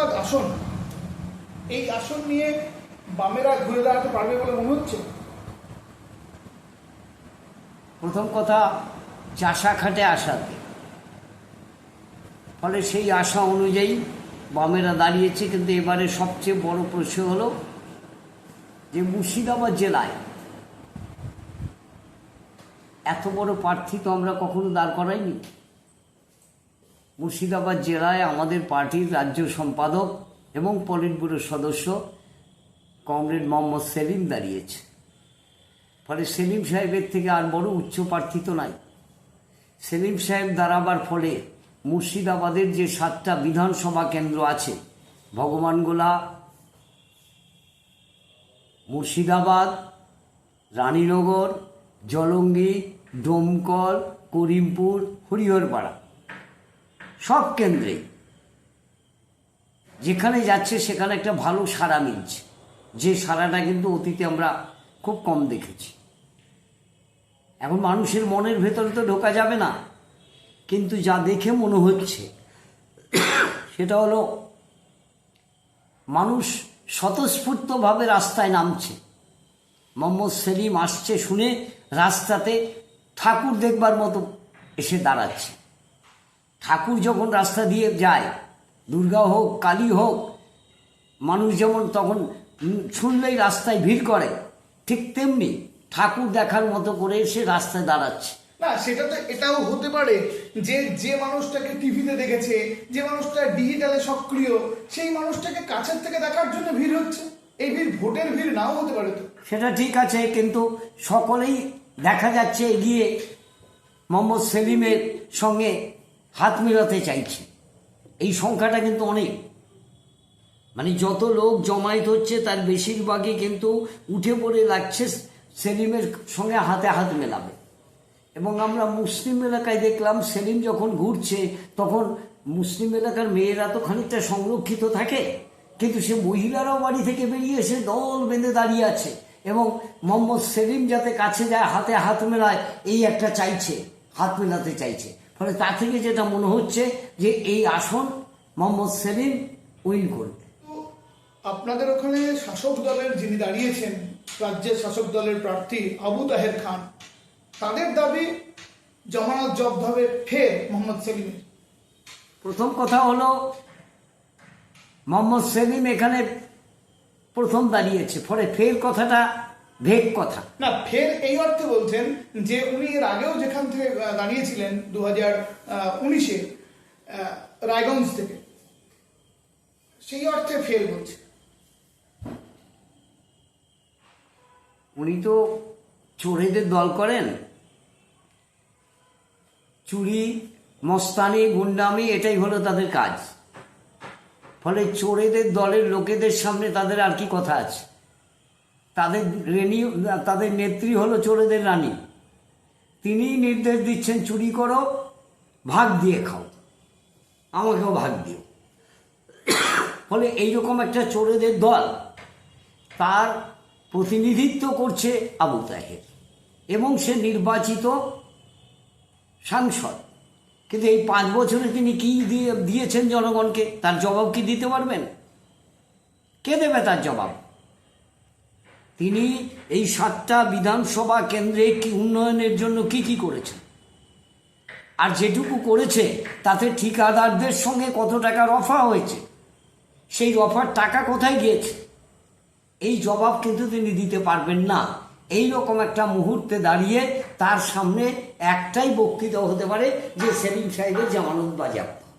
মুর্শিদাবাদ আসন। এই আসন নিয়ে বামেরা ঘুরে দাঁড়াতে পারবে বলে মনে হচ্ছে? প্রথম কথা, চাষা খাটে আশাতে ফলে সেই আশা অনুযায়ী বামেরা দাঁড়িয়েছে, কিন্তু এবারে সবচেয়ে বড় প্রশ্ন হলো যে মুর্শিদাবাদ জেলায় এত বড় প্রার্থী তো আমরা কখনো দাঁড় করাইনি? মুর্শিদাবাদ জেলায় আমাদের পার্টির রাজ্য সম্পাদক এবং পলিট ব্যুরোর সদস্য কমরেড মোহাম্মদ সেলিম দাঁড়িয়েছে। ফলে সেলিম সাহেবের থেকে আর বড় উচ্চ প্রার্থী তো নাই। সেলিম সাহেব দাঁড়াবার ফলে মুর্শিদাবাদের যে সাতটা বিধানসভা কেন্দ্র আছে, ভগবানগোলা, মুর্শিদাবাদ, রানীনগর, জলঙ্গি, ডোমকল, করিমপুর, হরিহরপাড়া সব কেন্দ্রে। যেখানে যাচ্ছে সেখানে একটা ভালো সাড়া মিলছে। যে সাড়াটা কিন্তু অতীতে আমরা খুব কম দেখেছি। এখন মানুষের মনের ভেতরে তো ঢোকা যাবে না। কিন্তু যা দেখে মনে হচ্ছে, সেটা হলো মানুষ স্বতঃস্ফূর্তভাবে রাস্তায় নামছে। মোহাম্মদ সেলিম আসছে শুনে রাস্তাতে ঠাকুর দেখবার মতো এসে দাঁড়াচ্ছে। ঠাকুর যখন রাস্তা দিয়ে যায় দুর্গা হোক কালী হোক মানুষ যেমন তখন শুনলেই রাস্তায় ভিড় করে ঠিক তেমনি ঠাকুর দেখার মতো করে সে রাস্তায় দাঁড়াচ্ছে। না সেটা তো এটাও হতে পারে যে যে মানুষটাকে টিভিতে দেখেছে যে মানুষটা ডিজিটালে সক্রিয় সেই মানুষটাকে কাছের থেকে দেখার জন্য ভিড় হচ্ছে। এই ভিড় ভোটের ভিড় নাও হতে পারে তো। সেটা ঠিক আছে কিন্তু সকলেই দেখা যাচ্ছে এগিয়ে মোহাম্মদ সেলিমের সঙ্গে হাত মেলাতে চাইছে। এই সংখ্যাটা কিন্তু অনেক। মানে যত লোক জমায়েত হচ্ছে, তার বেশিরভাগই কিন্তু উঠে পড়ে লাগছে সেলিমের সঙ্গে হাতে হাত মেলাবে। এবং আমরা মুসলিম এলাকায় দেখলাম, সেলিম যখন ঘুরছে, তখন মুসলিম এলাকার মেয়েরা তো খানিকটা সংরক্ষিত থাকে। কিন্তু সে মহিলারাও বাড়ি থেকে বেরিয়ে এসে দল বেঁধে দাঁড়িয়ে আছে এবং মোহাম্মদ সেলিম যাতে কাছে যায়, হাতে হাত মেলায়, এই একটা চাইছে, হাত মেলাতে চাইছে। ফলে তা থেকে যেটা মনে হচ্ছে যে এই আসন মোহাম্মদ সেলিম উইল করবে। আপনাদের ওখানে শাসক দলের যিনি দাঁড়িয়েছেন রাজ্যের শাসক দলের প্রার্থী আবু তাহের খান তাদের দাবি জমানত জব্দ হবে ফের মোহাম্মদ সেলিমের। প্রথম কথা হলো মোহাম্মদ সেলিম এখানে প্রথম দাঁড়িয়েছে ফলে ফের কথাটা ভেগ কথা। না ফের এই অর্থে বলছেন যে উনি এর আগেও যেখান থেকে দাঁড়িয়েছিলেন দু হাজার উনিশে রায়গঞ্জ থেকে সেই অর্থে ফের বলছে। উনি তো চোরেদের দল করেন। চুরি মস্তানি গুন্ডামি এটাই হলো তাদের কাজ। ফলে চোরেদের দলের লোকেদের সামনে তাদের আর কি কথা আছে? তাদের রেনি, তাদের নেত্রী হলো চোরেদের রানী। তিনি নির্দেশ দিচ্ছেন, চুরি করো, ভাগ দিয়ে খাও। আমাকেও ভাগ দিও। ফলে এইরকম একটা চোরেদের দল তার প্রতিনিধিত্ব করছে আবু তাহের এবং সে নির্বাচিত সাংসদ। কিন্তু এই পাঁচ বছরে তিনি কি দিয়ে, দিয়েছেন জনগণকে? তার জবাব কি দিতে পারবেন? কে দেবে তার জবাব? তিনি এই সাতটা বিধানসভা কেন্দ্রে কি উন্নয়নের জন্য কি কি করেছেন? আর যেটুকু করেছে, তাতে ঠিকাদারদের সঙ্গে কত টাকা রফা হয়েছে? সেই রফার টাকা কোথায় গিয়েছে? এই জবাব কিন্তু তিনি দিতে পারবেন না। এই রকম একটা মুহূর্তে দাঁড়িয়ে তার সামনে একটাই বক্তৃতা হতে পারে যে সেলিম সাহেবের জামানত বাজেয়াপ্ত।